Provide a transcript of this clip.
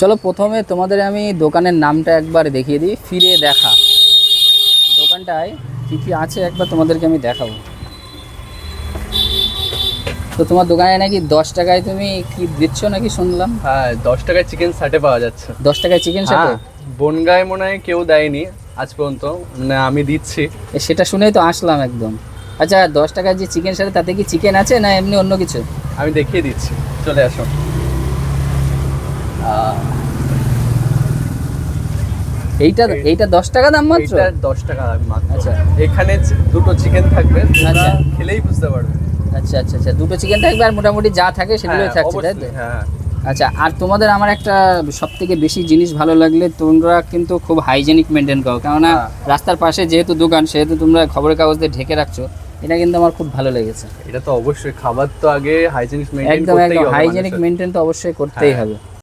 চলো প্রথমে তোমাদের আমি দোকানের নামটা একবার দেখিয়ে দিই ফিরে দেখা। দোকানটায় কী কী আছে একবার তোমাদেরকে আমি দেখাবো। তো তোমার দোকানে নাকি দশ টাকায় তুমি কি দিচ্ছ নাকি শুনলাম? হ্যাঁ দশ টাকায় চিকেন ষাটে পাওয়া যাচ্ছে। দশ টাকায় চিকেন হ্যাঁ বনগায় মনে হয় কেউ দেয়নি আজ পর্যন্ত মানে আমি দিচ্ছি। সেটা শুনেই তো আসলাম একদম। আচ্ছা দশ টাকার যে চিকেন সাথে তাতে কি চিকেন আছে না এমনি অন্য কিছু? আমি দেখিয়ে দিচ্ছি চলে আসো। এইটা এইটা দশ টাকা দাম মাত্র? এটা দশ টাকা মাত্র। আচ্ছা। এখানে দুটো চিকেন থাকবে আচ্ছা। খেলেই বুঝতে পারবে। আচ্ছা আচ্ছা আচ্ছা। দুটো চিকেন থাকবে আর মোটামুটি যা থাকে সেগুলোই হ্যাঁ, থাকছে তাই তো? হ্যাঁ। আচ্ছা আর তোমাদের আমার একটা সব থেকে বেশি জিনিস ভালো লাগলে তোমরা কিন্তু খুব হাইজেনিক মেনটেন করো। কেননা হ্যাঁ। রাস্তার পাশে যেহেতু দোকান সেহেতু তোমরা খবরের কাগজ দিয়ে ঢেকে রাখছো এটা কিন্তু আমার খুব ভালো লেগেছে। এটা তো অবশ্যই খাবার তো আগে হাইজিনিক মেইনটেইন একদম একদম। হাইজেনিক মেনটেন তো অবশ্যই করতেই। হবে।